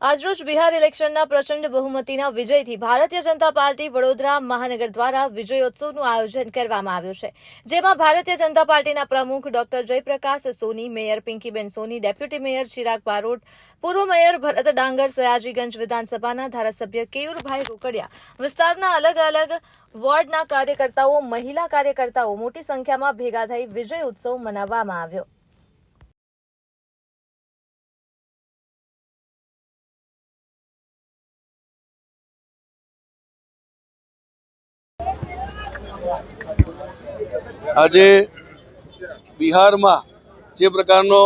આજરોજ બિહાર ઇલેક્શનના પ્રચંડ બહુમતીના વિજયથી ભારતીય જનતા પાર્ટી વડોદરા મહાનગર દ્વારા વિજયોત્સવનું આયોજન કરવામાં આવ્યું છે, જેમાં ભારતીય જનતા પાર્ટીના પ્રમુખ doctor Jayprakash Soni, mayor Pinkiben Soni, deputy mayor Chirag Barot પૂર્વ મેયર ભરત ડાંગર, સયાજીગંજ વિધાનસભાના ધારાસભ્ય કેયુરભાઈ રોકડિયા, વિસ્તારના અલગ અલગ વોર્ડના કાર્યકર્તાઓ, મહિલા કાર્યકર્તાઓ મોટી સંખ્યામાં ભેગા થઈ વિજય ઉત્સવ મનાવવામાં આવ્યો. આજે બિહારમાં જે પ્રકારનો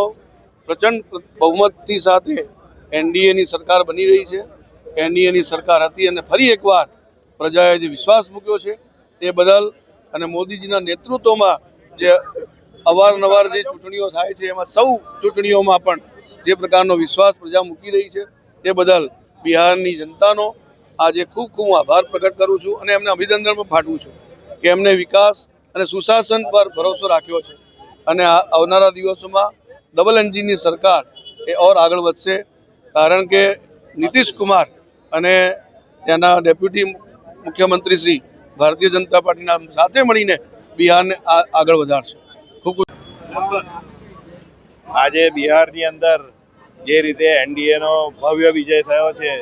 પ્રચંડ બહુમતથી સાથે એનડીએની સરકાર બની રહી છે, એનડીએની સરકાર હતી અને ફરી એકવાર પ્રજાએ જે વિશ્વાસ મૂક્યો છે તે બદલ અને મોદીજીના નેતૃત્વમાં જે અવારનવાર જે ચૂંટણીઓ થાય છે, એમાં સૌ ચૂંટણીઓમાં પણ જે પ્રકારનો વિશ્વાસ પ્રજા મૂકી રહી છે તે બદલ બિહારની જનતાનો આજે ખૂબ ખૂબ આભાર પ્રગટ કરું છું અને એમને અભિનંદન પણ પાઠવું છું. કે એમને વિકાસ અને સુશાસન પર ભરોસો રાખ્યો છે. અને આવનારા દિવસોમાં ડબલ એન્જિનની સરકાર એ ઓર આગળ વધશે. કારણ કે નીતિશ કુમાર અને ત્યાંના ડેપ્યુટી મુખ્યમંત્રી શ્રી ભારતીય જનતા પાર્ટીના સાથે મળીને બિહારને આગળ વધારશે. ખૂબ આજે બિહારની અંદર જે રીતે એનડીએનો ભવ્ય વિજય થયો છે,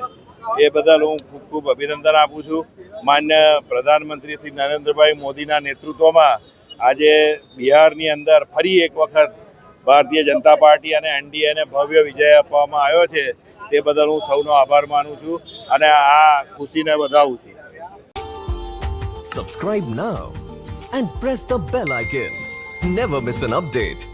એ બદલ હું ખૂબ ખૂબ અભિનંદન આપું છું. માન્ય પ્રધાનમંત્રી શ્રી નરેન્દ્રભાઈ મોદીના નેતૃત્વમાં આજે બિહારની અંદર ફરી એક વખત ભારતીય જનતા પાર્ટી અને એનડીએને ભવ્ય વિજય આપવામાં આવ્યો છે. તે બદલ હું સૌનો આભાર માનું છું અને આ ખુશીને વધાવું છું. Subscribe now and press the bell icon never miss an update.